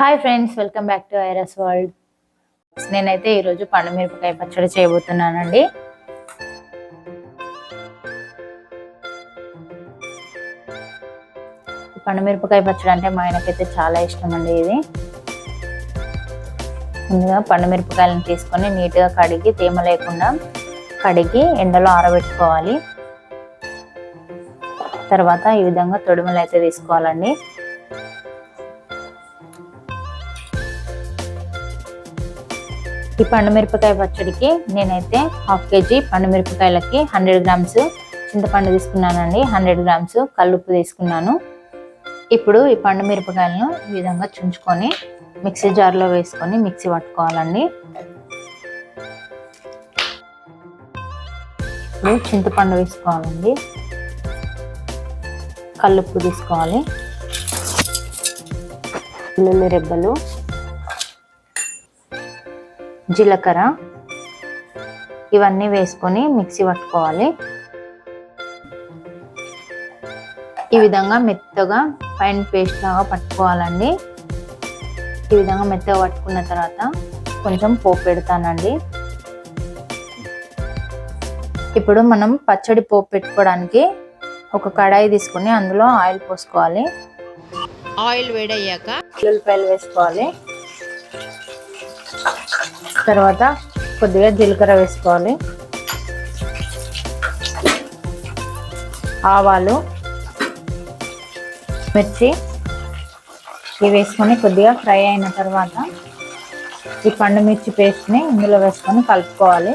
Hi friends welcome back to ఐరస్ world నేనైతే ఈరోజు పండు మిరపకాయ పచ్చడి చేయబోతున్నానండి. ఈ పండు మిరపకాయ పచ్చడి అంటే మా ఆయనకైతే చాలా ఇష్టం అండి ఇది. ముందుగా పండు మిరపకాయలను తీసుకొని నీట్గా కడిగి తేమ లేకుండా కడిగి ఎండలో ఆరబెట్టుకోవాలి. తర్వాత ఈ విధంగా తొడుములు అయితే తీసుకోవాలండి. ఈ పండు మిరపకాయ పచ్చడికి నేనైతే హాఫ్ కేజీ పండు మిరపకాయలకి హండ్రెడ్ గ్రామ్స్ చింతపండు తీసుకున్నానండి హండ్రెడ్ గ్రామ్స్ కల్లుప్పు తీసుకున్నాను. ఇప్పుడు ఈ పండు మిరపకాయలను ఈ విధంగా చుంచుకొని మిక్సీ జార్లో వేసుకొని మిక్సీ పట్టుకోవాలండి. ఇప్పుడు చింతపండు వేసుకోవాలండి. కల్లుప్పు తీసుకోవాలి. వెల్లుల్లి రెబ్బలు జీలకర్ర ఇవన్నీ వేసుకొని మిక్సీ పట్టుకోవాలి. ఈ విధంగా మెత్తగా ఫైన్ పేస్ట్ లాగా పట్టుకోవాలండి. ఈ విధంగా మెత్తగా పట్టుకున్న తర్వాత కొంచెం పోపు పెడతానండి. ఇప్పుడు మనం పచ్చడి పోపు పెట్టుకోవడానికి ఒక కడాయి తీసుకొని అందులో ఆయిల్ పోసుకోవాలి. ఆయిల్ వేడయ్యాక ఉల్లిపాయలు వేసుకోవాలి. తర్వాత కొద్దిగా జీలకర్ర వేసుకోవాలి. ఆవాలు మిర్చి ఇవి వేసుకొని కొద్దిగా ఫ్రై అయిన తర్వాత ఈ పండు మిర్చి పేస్ట్ని ఇందులో వేసుకొని కలుపుకోవాలి.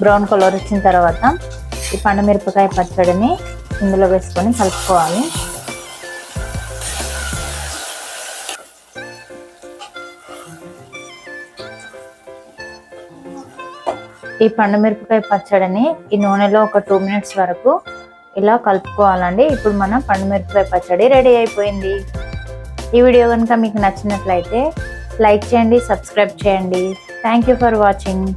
బ్రౌన్ కలర్ వచ్చిన తర్వాత ఈ పండు మిరపకాయ పచ్చడిని ఇందులో వేసుకొని కలుపుకోవాలి. ఈ పండు మిరపకాయ పచ్చడిని ఈ నూనెలో ఒక టూ మినిట్స్ వరకు ఇలా కలుపుకోవాలండి. ఇప్పుడు మన పండు మిరపకాయ పచ్చడి రెడీ అయిపోయింది. ఈ వీడియో కనుక మీకు నచ్చినట్లయితే లైక్ చేయండి సబ్స్క్రైబ్ చేయండి. Thank you for watching